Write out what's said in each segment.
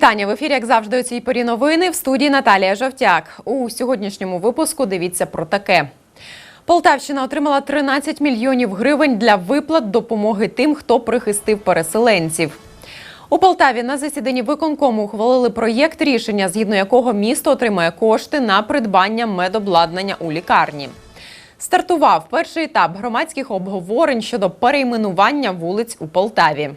Вітання в ефірі, як завжди, у цій порі новини в студії Наталія Жовтяк. У сьогоднішньому випуску дивіться про таке. Полтавщина отримала 13 мільйонів гривень для виплат допомоги тим, хто прихистив переселенців. У Полтаві на засіданні виконкому ухвалили проєкт рішення, згідно якого місто отримає кошти на придбання медобладнання у лікарні. Стартував перший етап громадських обговорень щодо перейменування вулиць у Полтаві.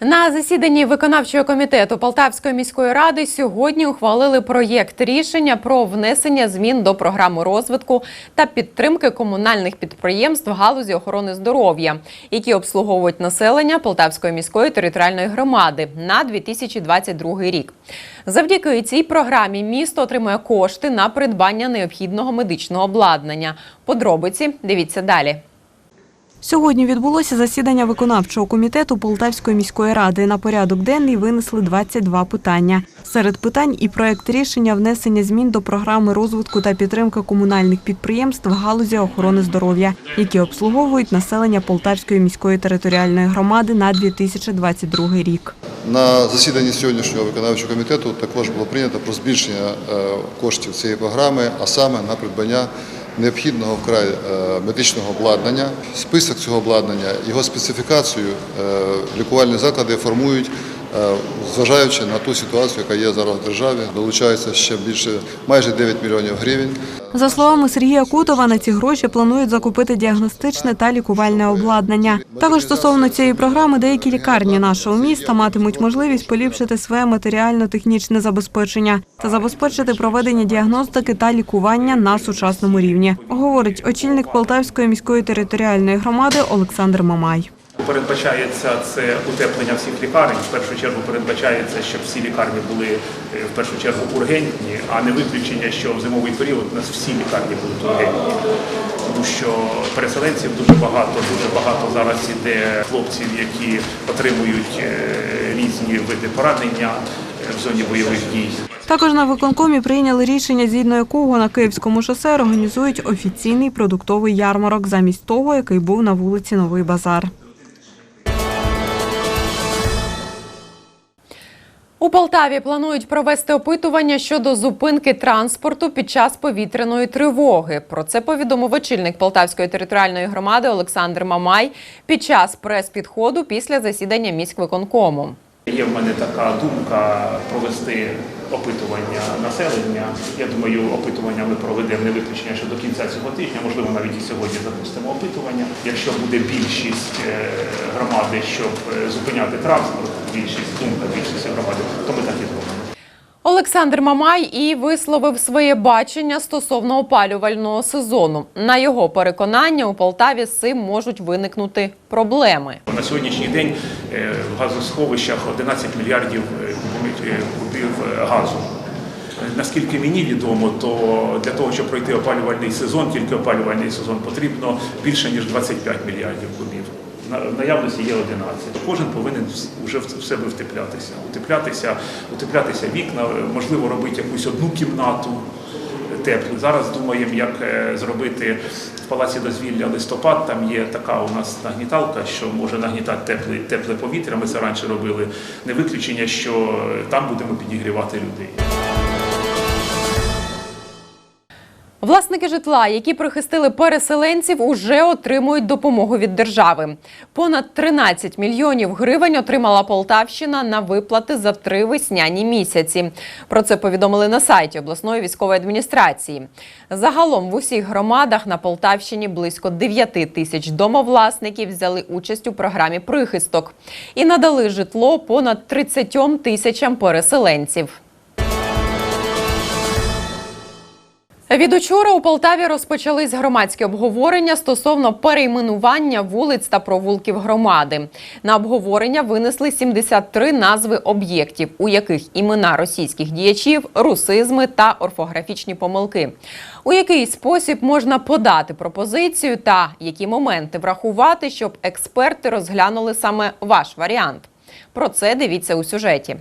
На засіданні виконавчого комітету Полтавської міської ради сьогодні ухвалили проєкт рішення про внесення змін до програми розвитку та підтримки комунальних підприємств галузі охорони здоров'я, які обслуговують населення Полтавської міської територіальної громади на 2022 рік. Завдяки цій програмі місто отримує кошти на придбання необхідного медичного обладнання. Подробиці дивіться далі. Сьогодні відбулося засідання виконавчого комітету Полтавської міської ради. На порядок денний винесли 22 питання. Серед питань і проект рішення внесення змін до програми розвитку та підтримки комунальних підприємств галузі охорони здоров'я, які обслуговують населення Полтавської міської територіальної громади на 2022 рік. На засіданні сьогоднішнього виконавчого комітету також було прийнято про збільшення е, коштів цієї програми, а саме на придбання необхідного вкрай е, медичного обладнання. Список цього обладнання, його специфікацію е, лікувальні заклади формують. Е, Зважаючи на ту ситуацію, яка є зараз в державі, долучається ще більше майже 9 мільйонів гривень. За словами Сергія Кутова, на ці гроші планують закупити діагностичне та лікувальне обладнання. Також стосовно цієї програми, деякі лікарні нашого міста матимуть можливість поліпшити своє матеріально-технічне забезпечення та забезпечити проведення діагностики та лікування на сучасному рівні, говорить очільник Полтавської міської територіальної громади Олександр Мамай. Передбачається це утеплення всіх лікарень. В першу чергу передбачається, щоб всі лікарні були е, в першу чергу ургентні, а не виключення, що в зимовий період у нас всі лікарні будуть ургентні. Тому що переселенців дуже багато, дуже багато зараз іде хлопців, які отримують е, різні види поранення е, в зоні бойових дій. Також на виконкомі прийняли рішення, згідно якого на Київському шосе організують офіційний продуктовий ярмарок замість того, який був на вулиці Новий Базар. У Полтаві планують провести опитування щодо зупинки транспорту під час повітряної тривоги. Про це повідомив очільник Полтавської територіальної громади Олександр Мамай під час прес-підходу після засідання міськвиконкому. Є в мене така думка провести опитування населення. Я думаю, опитування ми проведемо не виключення, що до кінця цього тижня, можливо, навіть і сьогодні запустимо опитування. Якщо буде більшість е, громади, щоб е, зупиняти транспорт, більшість думка більшості громади, то ми так і зробимо. Олександр Мамай і висловив своє бачення стосовно опалювального сезону. На його переконання, у Полтаві з цим можуть виникнути проблеми. На сьогоднішній день е, в газосховищах 11 мільярдів е, кубів- е, кубів газу. Наскільки мені відомо, то для того, щоб пройти опалювальний сезон, тільки опалювальний сезон потрібно більше ніж 25 мільярдів кубів. На- наявності є 11. Кожен повинен вже в себе втеплятися. Утеплятися, утеплятися вікна, можливо, робити якусь одну кімнату теплу. Зараз думаємо, як е, зробити в палаці дозвілля листопад. Там є така у нас нагніталка, що може нагнітати тепле, тепле повітря. Ми це раніше робили. Не виключення, що е, там будемо підігрівати людей. Власники житла, які прихистили переселенців, уже отримують допомогу від держави. Понад 13 мільйонів гривень отримала Полтавщина на виплати за три весняні місяці. Про це повідомили на сайті обласної військової адміністрації. Загалом в усіх громадах на Полтавщині близько 9 тисяч домовласників взяли участь у програмі прихисток і надали житло понад 30 тисячам переселенців. Від учора у Полтаві розпочались громадські обговорення стосовно перейменування вулиць та провулків громади. На обговорення винесли 73 назви об'єктів, у яких імена російських діячів, русизми та орфографічні помилки. У який спосіб можна подати пропозицію та які моменти врахувати, щоб експерти розглянули саме ваш варіант. Про це дивіться у сюжеті.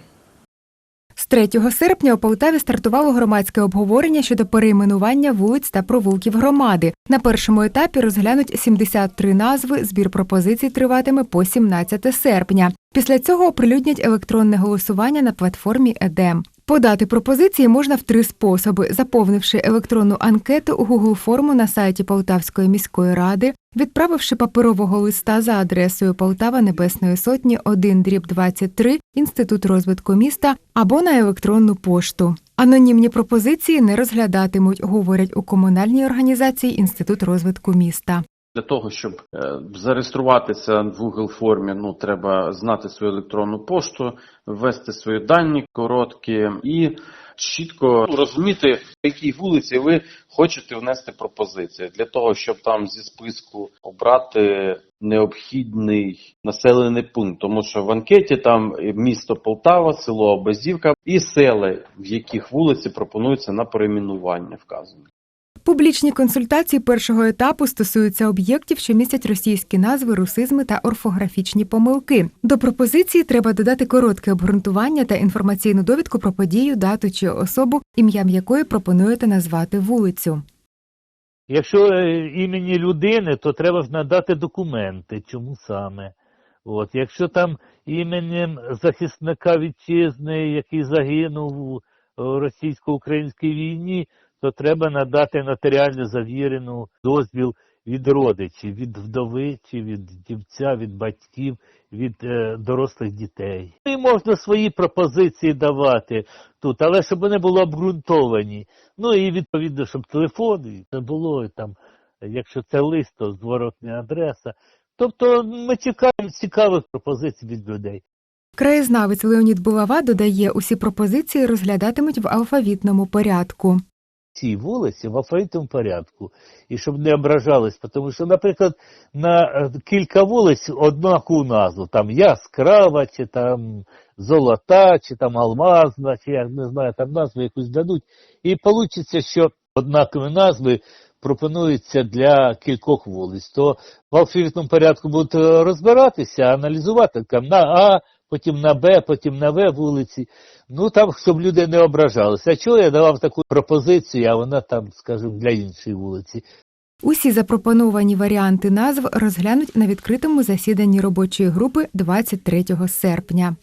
З 3 серпня у Полтаві стартувало громадське обговорення щодо перейменування вулиць та провулків громади. На першому етапі розглянуть 73 назви. Збір пропозицій триватиме по 17 серпня. Після цього оприлюднять електронне голосування на платформі ЕДЕМ. Подати пропозиції можна в три способи: заповнивши електронну анкету у Google форму на сайті Полтавської міської ради, відправивши паперового листа за адресою Полтава Небесної Сотні 1 дріб 23 Інститут розвитку міста або на електронну пошту. Анонімні пропозиції не розглядатимуть, говорять у комунальній організації Інститут розвитку міста. Для того, щоб е, зареєструватися в Google формі, ну треба знати свою електронну пошту, ввести свої дані короткі і чітко розуміти, в якій вулиці ви хочете внести пропозиції для того, щоб там зі списку обрати необхідний населений пункт, тому що в анкеті там місто Полтава, село Обазівка і села, в яких вулиці пропонуються на перейменування вказані. Публічні консультації першого етапу стосуються об'єктів, що містять російські назви, русизми та орфографічні помилки. До пропозиції треба додати коротке обґрунтування та інформаційну довідку про подію, дату чи особу, ім'ям якої пропонуєте назвати вулицю. Якщо е, імені людини, то треба ж надати документи, чому саме. От, якщо там іменем захисника вітчизни, який загинув у російсько-українській війні, то треба надати нотаріально завірену дозвіл від родичів, від вдови чи від дівця, від батьків, від е, дорослих дітей. І можна свої пропозиції давати тут, але щоб вони були обґрунтовані. Ну і відповідно, щоб телефон це було там, якщо це лист, то зворотня адреса. Тобто ми чекаємо цікавих пропозицій від людей. Краєзнавець Леонід Булава додає, усі пропозиції розглядатимуть в алфавітному порядку. Ці вулиці в алфавітному порядку, і щоб не ображались, тому що, наприклад, на е, кілька вулиць однакову назву, там яскрава, чи там золота, чи там алмазна, чи я не знаю, там назву якусь дадуть. І вийде, що однакові назви пропонуються для кількох вулиць. То в алфавітному порядку будуть е, розбиратися, аналізувати там на А, потім на Б, потім на В вулиці. Ну там, щоб люди не ображалися. А чого я давав таку пропозицію, а вона там, скажімо, для іншої вулиці. Усі запропоновані варіанти назв розглянуть на відкритому засіданні робочої групи 23 серпня.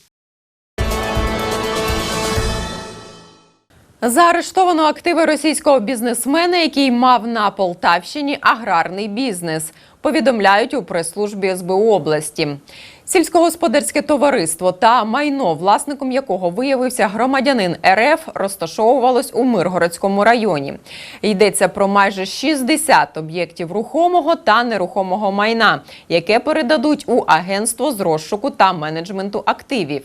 Заарештовано активи російського бізнесмена, який мав на Полтавщині аграрний бізнес. Повідомляють у прес-службі СБУ області. Сільськогосподарське товариство та майно, власником якого виявився громадянин РФ, розташовувалось у Миргородському районі. Йдеться про майже 60 об'єктів рухомого та нерухомого майна, яке передадуть у агентство з розшуку та менеджменту активів.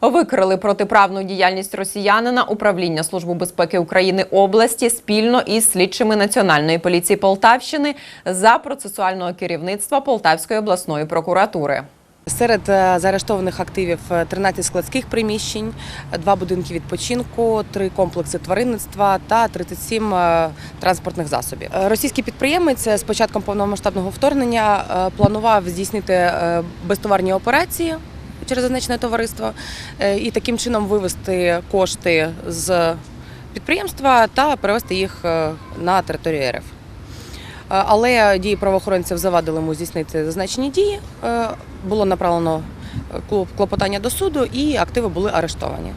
Викрили протиправну діяльність росіянина управління Служби безпеки України області спільно із слідчими Національної поліції Полтавщини за процесуального керівництва Полтавської обласної прокуратури. Серед е, заарештованих активів е, 13 складських приміщень, два будинки відпочинку, три комплекси тваринництва та 37 е, транспортних засобів. Е, Російський підприємець з початком повномасштабного вторгнення е, планував здійснити е, безтоварні операції через зазначене товариство е, і таким чином вивести кошти з підприємства та перевести їх е, на територію РФ. Е, Але дії правоохоронців завадили йому здійснити зазначені дії. Е, Було направлено е, клоп- клопотання до суду, і активи були арештовані.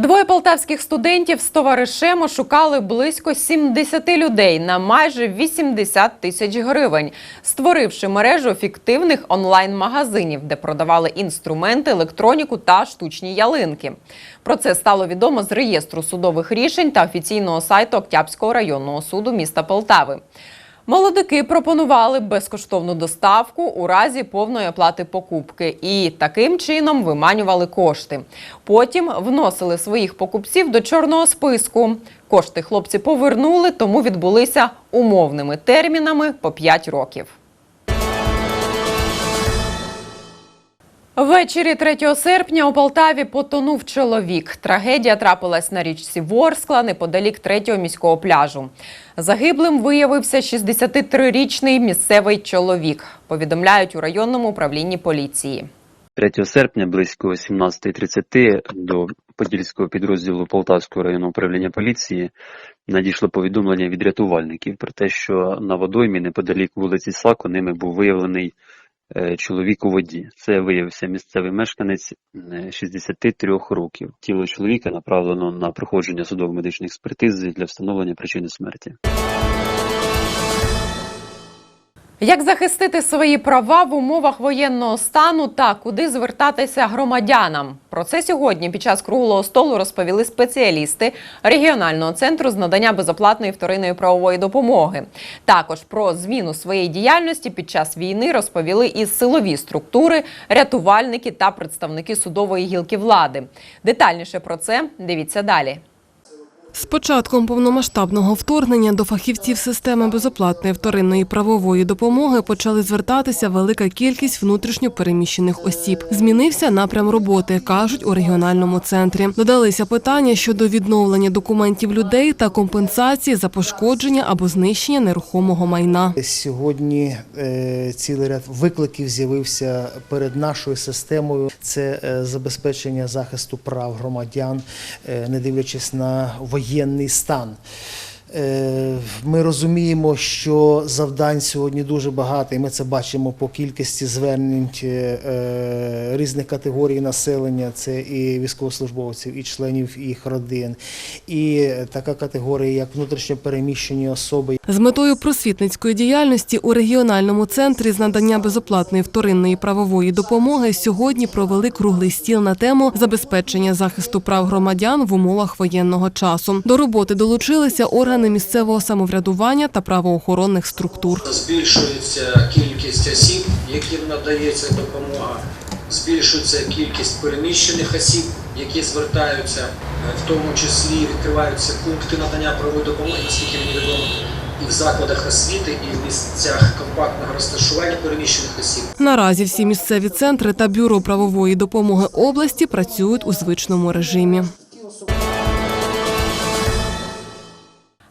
Двоє полтавських студентів з товаришем ошукали близько 70 людей на майже 80 тисяч гривень, створивши мережу фіктивних онлайн-магазинів, де продавали інструменти, електроніку та штучні ялинки. Про це стало відомо з реєстру судових рішень та офіційного сайту Октябрського районного суду міста Полтави. Молодики пропонували безкоштовну доставку у разі повної оплати покупки і таким чином виманювали кошти. Потім вносили своїх покупців до чорного списку. Кошти хлопці повернули, тому відбулися умовними термінами по 5 років. Ввечері 3 серпня у Полтаві потонув чоловік. Трагедія трапилась на річці Ворскла неподалік третього міського пляжу. Загиблим виявився 63-річний місцевий чоловік. Повідомляють у районному управлінні поліції. 3 серпня близько 17.30 до Подільського підрозділу Полтавського районного управління поліції надійшло повідомлення від рятувальників про те, що на водоймі неподалік вулиці Сако ними був виявлений чоловік у воді. Це виявився місцевий мешканець е, 63 років. Тіло чоловіка направлено на проходження судово-медичної експертизи для встановлення причини смерті. Як захистити свої права в умовах воєнного стану та куди звертатися громадянам? Про це сьогодні під час круглого столу розповіли спеціалісти регіонального центру з надання безоплатної вторинної правової допомоги. Також про зміну своєї діяльності під час війни розповіли і силові структури, рятувальники та представники судової гілки влади. Детальніше про це дивіться далі. З початком повномасштабного вторгнення до фахівців системи безоплатної вторинної правової допомоги почали звертатися велика кількість внутрішньо переміщених осіб. Змінився напрям роботи, кажуть у регіональному центрі. Додалися питання щодо відновлення документів людей та компенсації за пошкодження або знищення нерухомого майна. Сьогодні е, цілий ряд викликів з'явився перед нашою системою. Це е, забезпечення захисту прав громадян, е, не дивлячись на воєнний стан. Е, Ми розуміємо, що завдань сьогодні дуже багато, і ми це бачимо по кількості звернень е, різних категорій населення. Це і військовослужбовців, і членів їх родин, і така категорія, як внутрішньо переміщені особи, З метою просвітницької діяльності у регіональному центрі з надання безоплатної вторинної правової допомоги сьогодні провели круглий стіл на тему забезпечення захисту прав громадян в умовах воєнного часу. До роботи долучилися органи місцевого самоврядування та правоохоронних структур. Збільшується кількість осіб, яким надається допомога, збільшується кількість переміщених осіб, які звертаються, Е, в тому числі відкриваються пункти надання правової допомоги, наскільки мені відомо, і в закладах освіти, і в місцях компактного розташування переміщених осіб. Наразі всі місцеві центри та бюро правової допомоги області працюють у звичному режимі.